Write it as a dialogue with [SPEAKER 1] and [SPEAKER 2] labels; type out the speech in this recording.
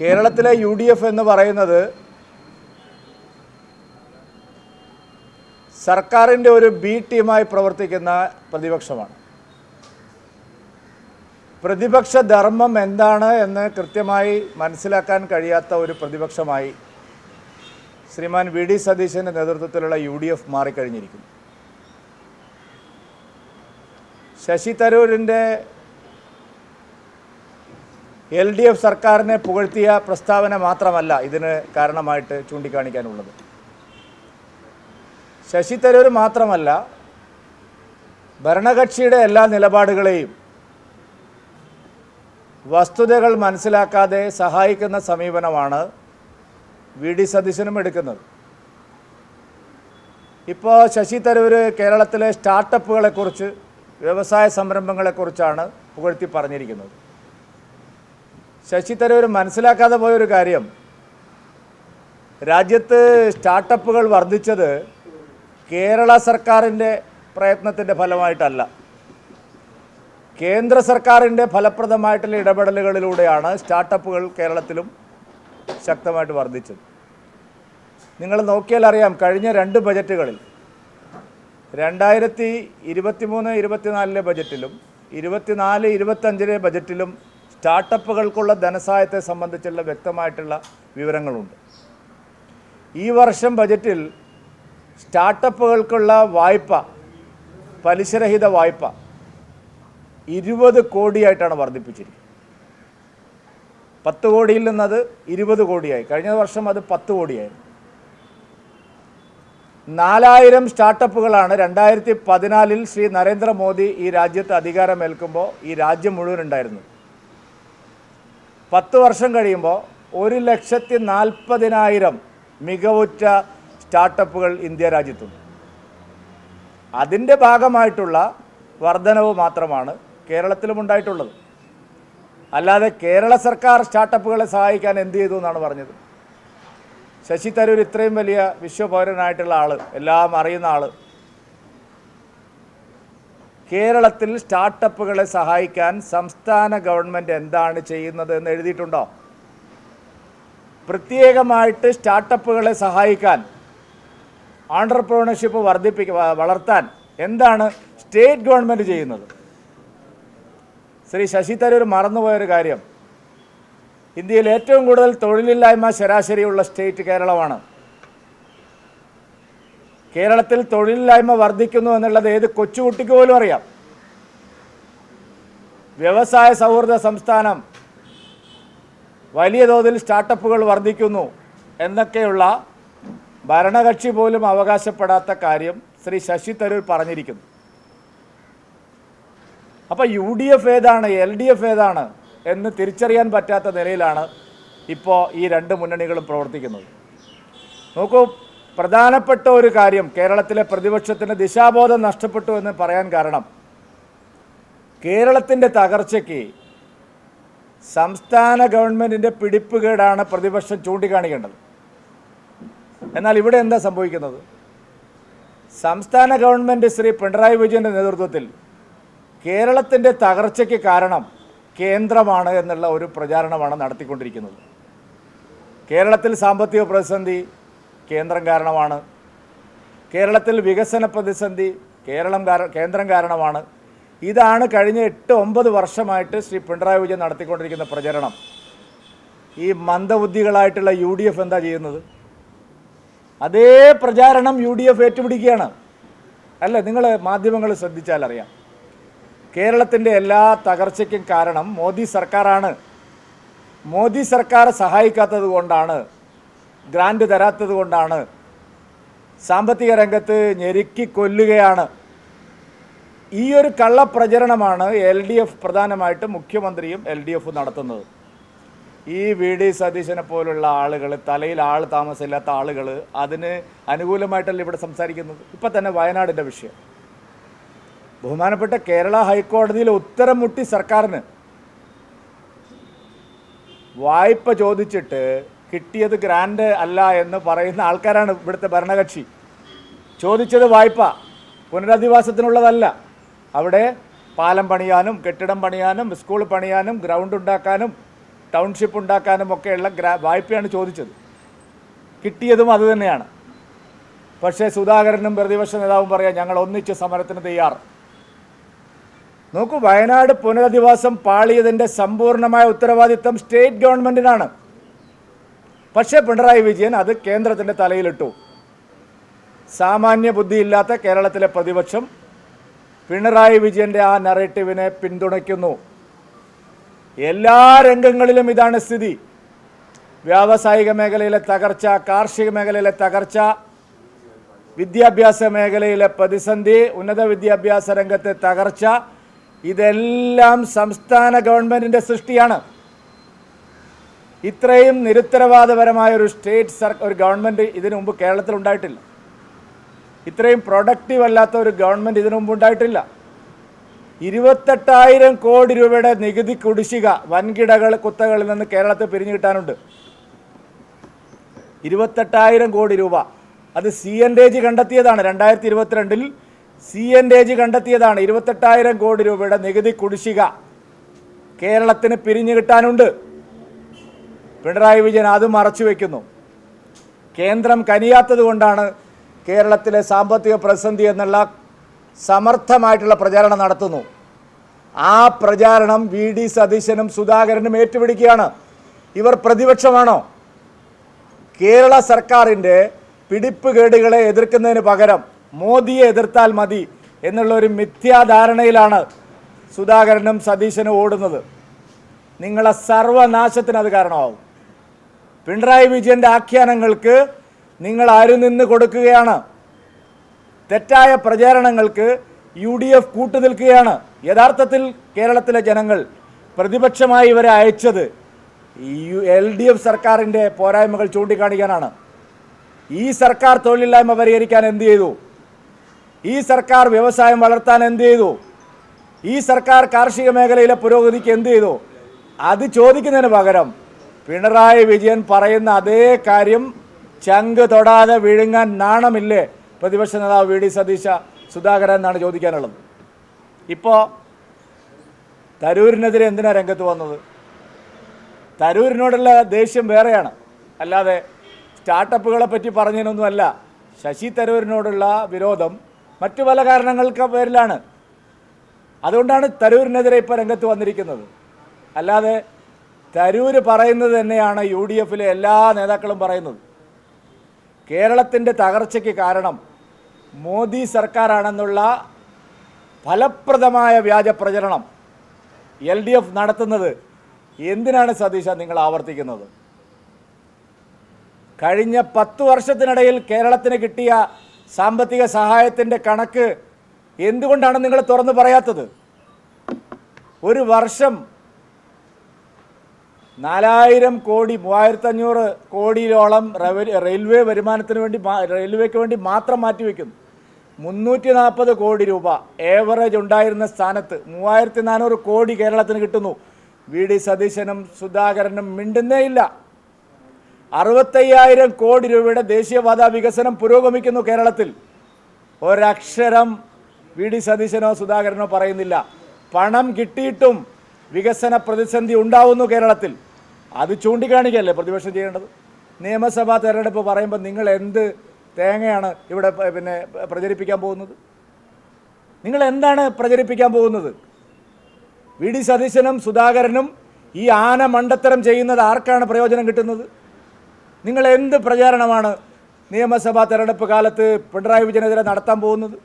[SPEAKER 1] കേരളത്തിലെ U D F എന്ന് പറയുന്നത് സർക്കാരിന്റെ ഒരു ബി ടീമായി പ്രവർത്തിക്കുന്ന പ്രതിപക്ഷമാണ്. പ്രതിപക്ഷ ധർമ്മം എന്താണ് എന്ന് കൃത്യമായി മനസ്സിലാക്കാൻ കഴിയാത്ത ഒരു പ്രതിപക്ഷമായി ശ്രീമാൻ വി ഡി സതീശന്റെ നേതൃത്വത്തിലുള്ള യു ഡി എഫ് മാറിക്കഴിഞ്ഞിരിക്കുന്നു. ശശി തരൂരിന്റെ എൽ ഡി എഫ് സർക്കാരിനെ പുകഴ്ത്തിയ പ്രസ്താവന മാത്രമല്ല ഇതിന് കാരണമായിട്ട് ചൂണ്ടിക്കാണിക്കാനുള്ളത്. ശശി തരൂർ മാത്രമല്ല ഭരണകക്ഷിയുടെ എല്ലാ നിലപാടുകളെയും വസ്തുതകൾ മനസ്സിലാക്കാതെ സഹായിക്കുന്ന സമീപനമാണ് വി ഡി സതീശനും എടുക്കുന്നത്. ഇപ്പോൾ ശശി തരൂർ കേരളത്തിലെ സ്റ്റാർട്ടപ്പുകളെക്കുറിച്ച് വ്യവസായ സംരംഭങ്ങളെക്കുറിച്ചാണ് പുകഴ്ത്തി പറഞ്ഞിരിക്കുന്നത്. ശശി തരൂർ മനസ്സിലാക്കാതെ പോയൊരു കാര്യം. രാജ്യത്ത് സ്റ്റാർട്ടപ്പുകൾ വർദ്ധിച്ചത് കേരള സർക്കാരിന്റെ പ്രയത്നത്തിന്റെ ഫലമായിട്ടല്ല. കേന്ദ്ര സർക്കാരിന്റെ ഫലപ്രദമായിട്ടുള്ള ഇടപെടലുകളിലൂടെയാണ് സ്റ്റാർട്ടപ്പുകൾ കേരളത്തിലും ശക്തമായിട്ട് വർദ്ധിച്ചത്. നിങ്ങൾ നോക്കിയാൽ അറിയാം കഴിഞ്ഞ രണ്ട് ബജറ്റുകളിൽ രണ്ടായിരത്തി ഇരുപത്തിമൂന്ന് ഇരുപത്തിനാലിലെ ബജറ്റിലും ഇരുപത്തിനാല് ഇരുപത്തഞ്ചിലെ ബജറ്റിലും സ്റ്റാർട്ടപ്പുകൾക്കുള്ള ധനസഹായത്തെ സംബന്ധിച്ചുള്ള വ്യക്തമായിട്ടുള്ള വിവരങ്ങളുണ്ട്. ഈ വർഷം ബജറ്റിൽ സ്റ്റാർട്ടപ്പുകൾക്കുള്ള വായ്പ പലിശരഹിത വായ്പ ഇരുപത് കോടിയായിട്ടാണ് വർദ്ധിപ്പിച്ചിരിക്കുന്നത്. പത്ത് കോടിയിൽ നിന്നത് ഇരുപത് കോടിയായി. കഴിഞ്ഞ വർഷം അത് പത്ത് കോടിയായിരുന്നു. നാലായിരം സ്റ്റാർട്ടപ്പുകളാണ് രണ്ടായിരത്തി പതിനാലിൽ ശ്രീ നരേന്ദ്രമോദി ഈ രാജ്യത്ത് അധികാരമേൽക്കുമ്പോൾ ഈ രാജ്യം മുഴുവൻ ഉണ്ടായിരുന്നു പത്ത് വർഷം കഴിയുമ്പോൾ ഒരു ലക്ഷത്തി നാൽപ്പതിനായിരം മികവുറ്റ സ്റ്റാർട്ടപ്പുകൾ ഇന്ത്യ രാജ്യത്തുണ്ട്. അതിന്റെ ഭാഗമായിട്ടുള്ള വർധനവ് മാത്രമാണ് കേരളത്തിലും ഉണ്ടായിട്ടുള്ളത്. അല്ലാതെ കേരള സർക്കാർ സ്റ്റാർട്ടപ്പുകളെ സഹായിക്കാൻ എന്ത് ചെയ്തു എന്നാണ് പറഞ്ഞത്. ശശി തരൂർ ഇത്രയും വലിയ വിശ്വപൗരനായിട്ടുള്ള ആൾ എല്ലാം അറിയുന്ന ആൾ കേരളത്തിൽ സ്റ്റാർട്ടപ്പുകളെ സഹായിക്കാൻ സംസ്ഥാന ഗവൺമെന്റ് എന്താണ് ചെയ്യുന്നത് എന്ന് എഴുതിയിട്ടുണ്ടോ? പ്രത്യേകമായിട്ട് സ്റ്റാർട്ടപ്പുകളെ സഹായിക്കാൻ ആണ്ടർപ്രണർഷിപ്പ് വർദ്ധിപ്പിക്ക വളർത്താൻ എന്താണ് സ്റ്റേറ്റ് ഗവൺമെന്റ് ചെയ്യുന്നത്? ശ്രീ ശശി തരൂർ മറന്നുപോയൊരു കാര്യം. ഇന്ത്യയിൽ ഏറ്റവും കൂടുതൽ തൊഴിലില്ലായ്മ ശരാശരിയുള്ള സ്റ്റേറ്റ് കേരളമാണ്. കേരളത്തിൽ തൊഴിലില്ലായ്മ വർദ്ധിക്കുന്നു എന്നുള്ളത് ഏത് കൊച്ചുകുട്ടിക്ക് പോലും അറിയാം. വ്യവസായ സൗഹൃദ സംസ്ഥാനം വലിയ തോതിൽ സ്റ്റാർട്ടപ്പുകൾ വർദ്ധിക്കുന്നു എന്നൊക്കെയുള്ള ഭരണകക്ഷി പോലും അവകാശപ്പെടാത്ത കാര്യം ശ്രീ ശശി തരൂർ പറഞ്ഞിരിക്കുന്നു. അപ്പോൾ യു ഡി എഫ് ഏതാണ് എൽ ഡി എഫ് ഏതാണ് എന്ന് തിരിച്ചറിയാൻ പറ്റാത്ത നിലയിലാണ് ഇപ്പോൾ ഈ രണ്ട് മുന്നണികളും പ്രവർത്തിക്കുന്നത്. നോക്കൂ പ്രധാനപ്പെട്ട ഒരു കാര്യം കേരളത്തിലെ പ്രതിപക്ഷത്തിന് ദിശാബോധം നഷ്ടപ്പെട്ടു എന്ന് പറയാൻ കാരണം കേരളത്തിന്റെ തകർച്ചയ്ക്ക് സംസ്ഥാന ഗവൺമെന്റിന്റെ പിടിപ്പുകേടാണ് പ്രതിപക്ഷം ചൂണ്ടിക്കാണിക്കേണ്ടത്. എന്നാൽ ഇവിടെ എന്താ സംഭവിക്കുന്നത്? സംസ്ഥാന ഗവൺമെന്റ് ശ്രീ പിണറായി വിജയന്റെ നേതൃത്വത്തിൽ കേരളത്തിന്റെ തകർച്ചയ്ക്ക് കാരണം കേന്ദ്രമാണ് എന്നുള്ള ഒരു പ്രചാരണമാണ് നടത്തിക്കൊണ്ടിരിക്കുന്നത്. കേരളത്തിൽ സാമ്പത്തിക പ്രതിസന്ധി കേന്ദ്രം കാരണമാണ്. കേരളത്തിൽ വികസന പ്രതിസന്ധി കേരളം കേന്ദ്രം കാരണമാണ്. ഇതാണ് കഴിഞ്ഞ എട്ട് ഒമ്പത് വർഷമായിട്ട് ശ്രീ പിണറായി വിജയൻ നടത്തിക്കൊണ്ടിരിക്കുന്ന പ്രചരണം. ഈ മന്ദബുദ്ധികളായിട്ടുള്ള യു ഡി എഫ് എന്താ ചെയ്യുന്നത്? അതേ പ്രചാരണം യു ഡി എഫ് ഏറ്റുപിടിക്കുകയാണ്. അല്ല നിങ്ങൾ മാധ്യമങ്ങൾ ശ്രദ്ധിച്ചാൽ അറിയാം. കേരളത്തിന്റെ എല്ലാ തകർച്ചയ്ക്കും കാരണം മോദി സർക്കാരാണ്. മോദി സർക്കാർ സഹായിക്കാത്തത് കൊണ്ടാണ് ഗ്രാൻഡ് തരാത്തത് കൊണ്ടാണ്. സാമ്പത്തിക രംഗത്ത് ഞെരുക്കി കൊല്ലുകയാണ്. ഈ ഒരു കള്ളപ്രചരണമാണ് എൽ ഡി എഫ് പ്രധാനമായിട്ടും മുഖ്യമന്ത്രിയും എൽ ഡി എഫും നടത്തുന്നത്. ഈ വി ഡി സതീശനെ പോലുള്ള ആളുകൾ തലയിൽ ആൾ താമസമില്ലാത്ത ആളുകൾ അതിന് അനുകൂലമായിട്ടല്ല ഇവിടെ സംസാരിക്കുന്നത്? ഇപ്പം തന്നെ വയനാടിന്റെ വിഷയം. ബഹുമാനപ്പെട്ട കേരള ഹൈക്കോടതിയിൽ ഉത്തരം മുട്ടി സർക്കാരിന്. വായ്പ ചോദിച്ചിട്ട് കിട്ടിയത് ഗ്രാൻഡ് അല്ല എന്ന് പറയുന്ന ആൾക്കാരാണ് ഇവിടുത്തെ ഭരണകക്ഷി. ചോദിച്ചത് വായ്പ. പുനരധിവാസത്തിനുള്ളതല്ല. അവിടെ പാലം പണിയാനും കെട്ടിടം പണിയാനും സ്കൂൾ പണിയാനും ഗ്രൗണ്ട് ഉണ്ടാക്കാനും ടൗൺഷിപ്പ് ഉണ്ടാക്കാനും ഒക്കെയുള്ള ഗ്രാ വായ്പയാണ് ചോദിച്ചത്. കിട്ടിയതും അതുതന്നെയാണ് പക്ഷേ സുധാകരനും പ്രതിപക്ഷ നേതാവും പറയാം ഞങ്ങൾ ഒന്നിച്ച് സമരത്തിന് തയ്യാർ. നോക്കൂ വയനാട് പുനരധിവാസം പാളിയതിന്റെ സമ്പൂർണമായ ഉത്തരവാദിത്തം സ്റ്റേറ്റ് ഗവൺമെന്റിനാണ് പക്ഷേ പിണറായി വിജയൻ അത് കേന്ദ്രത്തിന്റെ തലയിലിട്ടു. സാമാന്യ ബുദ്ധിയില്ലാത്ത കേരളത്തിലെ പ്രതിപക്ഷം പിണറായി വിജയന്റെ ആ നറേറ്റീവിനെ പിന്തുണയ്ക്കുന്നു. എല്ലാ രംഗങ്ങളിലും ഇതാണ് സ്ഥിതി. വ്യാവസായിക മേഖലയിലെ തകർച്ച കാർഷിക മേഖലയിലെ തകർച്ച വിദ്യാഭ്യാസ മേഖലയിലെ പ്രതിസന്ധി ഉന്നത വിദ്യാഭ്യാസ രംഗത്തെ തകർച്ച ഇതെല്ലാം സംസ്ഥാന ഗവൺമെന്റിന്റെ സൃഷ്ടിയാണ്. ഇത്രയും നിരുത്തരവാദപരമായ ഒരു സ്റ്റേറ്റ് സർ ഒരു ഗവൺമെന്റ് ഇതിനു മുമ്പ് കേരളത്തിൽ ഉണ്ടായിട്ടില്ല. ഇത്രയും പ്രൊഡക്റ്റീവ് അല്ലാത്ത ഒരു ഗവൺമെന്റ് ഇതിനു മുമ്പ് ഉണ്ടായിട്ടില്ല. ഇരുപത്തെട്ടായിരം കോടി രൂപയുടെ നികുതി കുടിശ്ശിക വൻകിടകൾ കുത്തകളിൽ നിന്ന് കേരളത്തിൽ പിരിഞ്ഞു കിട്ടാനുണ്ട്. ഇരുപത്തെട്ടായിരം കോടി രൂപ. അത് സി എൻ ഡേജ് കണ്ടെത്തിയതാണ് രണ്ടായിരത്തി ഇരുപത്തിരണ്ടിൽ സി എൻ ഡേജ് കണ്ടെത്തിയതാണ് ഇരുപത്തെട്ടായിരം കോടി രൂപയുടെ നികുതി കുടിശ്ശിക. കേരളത്തിന് പിരിഞ്ഞു കിട്ടാനുണ്ട്. പിണറായി വിജയൻ അത് മറച്ചു വയ്ക്കുന്നു കേന്ദ്രം കനിയാത്തത് കൊണ്ടാണ് കേരളത്തിലെ സാമ്പത്തിക പ്രതിസന്ധി എന്നുള്ള സമർത്ഥമായിട്ടുള്ള പ്രചാരണം നടത്തുന്നു. ആ പ്രചാരണം വി ഡി സതീശനും സുധാകരനും ഏറ്റുപിടിക്കുകയാണ്. ഇവർ പ്രതിപക്ഷമാണോ? കേരള സർക്കാരിന്റെ പിടിപ്പുകേടുകളെ എതിർക്കുന്നതിന് പകരം മോദിയെ എതിർത്താൽ മതി എന്നുള്ള ഒരു മിഥ്യാധാരണയിലാണ് സുധാകരനും സതീശനും ഓടുന്നത്. നിങ്ങളെ സർവനാശത്തിന് അത് കാരണമാവും. പിണറായി വിജയന്റെ ആഖ്യാനങ്ങൾക്ക് നിങ്ങൾ അരുനിന്ന് കൊടുക്കുകയാണ്? തെറ്റായ പ്രചാരണങ്ങൾക്ക് യു ഡി എഫ് കൂട്ടുനിൽക്കുകയാണ് യഥാർത്ഥത്തിൽ കേരളത്തിലെ ജനങ്ങൾ പ്രതിപക്ഷമായി ഇവരെ അയച്ചത് യു എൽ ഡി എഫ് സർക്കാരിന്റെ പോരായ്മകൾ ചൂണ്ടിക്കാണിക്കാനാണ്. ഈ സർക്കാർ തൊഴിലില്ലായ്മ പരിഹരിക്കാൻ എന്ത് ചെയ്തു? ഈ സർക്കാർ വ്യവസായം വളർത്താൻ എന്ത് ചെയ്തു? ഈ സർക്കാർ കാർഷിക മേഖലയിലെ പുരോഗതിക്ക് എന്ത് ചെയ്തു? അത് ചോദിക്കുന്നതിന് പകരം പിണറായി വിജയൻ പറയുന്ന അതേ കാര്യം ചങ്ക് തൊടാതെ വിഴുങ്ങാൻ നാണമില്ലേ? പ്രതിപക്ഷ നേതാവ് വി ഡി സതീശ സുധാകരൻ എന്നാണ് ചോദിക്കാനുള്ളത്. ഇപ്പോൾ തരൂരിനെതിരെ എന്തിനാ രംഗത്ത് വന്നത്? തരൂരിനോടുള്ള ദേഷ്യം വേറെയാണ്. അല്ലാതെ സ്റ്റാർട്ടപ്പുകളെ പറ്റി പറഞ്ഞതിനൊന്നുമല്ല. ശശി തരൂരിനോടുള്ള വിരോധം മറ്റു പല കാരണങ്ങൾക്ക് പേരിലാണ്. അതുകൊണ്ടാണ് തരൂരിനെതിരെ ഇപ്പോൾ രംഗത്ത് വന്നിരിക്കുന്നത്. അല്ലാതെ തരൂര് പറയുന്നത് തന്നെയാണ് യു ഡി എഫിലെ എല്ലാ നേതാക്കളും പറയുന്നത്. കേരളത്തിന്റെ തകർച്ചയ്ക്ക് കാരണം മോദി സർക്കാരാണെന്നുള്ള ഫലപ്രദമായ വ്യാജ പ്രചരണം എൽ ഡി എഫ് നടത്തുന്നത് എന്തിനാണ് സതീശ നിങ്ങൾ ആവർത്തിക്കുന്നത്? കഴിഞ്ഞ പത്ത് വർഷത്തിനിടയിൽ കേരളത്തിന് കിട്ടിയ സാമ്പത്തിക സഹായത്തിന്റെ കണക്ക് എന്തുകൊണ്ടാണ് നിങ്ങൾ തുറന്നു പറയാത്തത്? ഒരു വർഷം നാലായിരം കോടി മൂവായിരത്തഞ്ഞൂറ് കോടിയോളം റവ- റെയിൽവേ വരുമാനത്തിന് വേണ്ടി റെയിൽവേക്ക് വേണ്ടി മാത്രം മാറ്റിവെക്കുന്നു. മുന്നൂറ്റി നാൽപ്പത് കോടി രൂപ ഏവറേജ് ഉണ്ടായിരുന്ന സ്ഥാനത്ത് മൂവായിരത്തി നാനൂറ് കോടി കേരളത്തിന് കിട്ടുന്നു. വി ഡി സതീശനും സുധാകരനും മിണ്ടുന്നേ ഇല്ല. അറുപത്തയ്യായിരം കോടി രൂപയുടെ ദേശീയപാത വികസനം പുരോഗമിക്കുന്നു കേരളത്തിൽ. ഒരക്ഷരം വി ഡി സതീശനോ സുധാകരനോ പറയുന്നില്ല. പണം കിട്ടിയിട്ടും വികസന പ്രതിസന്ധി ഉണ്ടാവുന്നു കേരളത്തിൽ. അത് ചൂണ്ടിക്കാണിക്കല്ലേ പ്രതിപക്ഷം ചെയ്യേണ്ടത്? നിയമസഭാ തെരഞ്ഞെടുപ്പ് പറയുമ്പോൾ നിങ്ങൾ എന്ത് തേങ്ങയാണ് ഇവിടെ പിന്നെ പ്രചരിപ്പിക്കാൻ പോകുന്നത്? നിങ്ങൾ എന്താണ് പ്രചരിപ്പിക്കാൻ പോകുന്നത്? വി ഡി സതീശനും സുധാകരനും ഈ ആന മണ്ടത്തരം ചെയ്യുന്നത് ആർക്കാണ് പ്രയോജനം കിട്ടുന്നത്? നിങ്ങൾ എന്ത് പ്രചാരണമാണ് നിയമസഭാ തെരഞ്ഞെടുപ്പ് കാലത്ത് പിണറായി വിജയനെതിരെ നടത്താൻ പോകുന്നത്?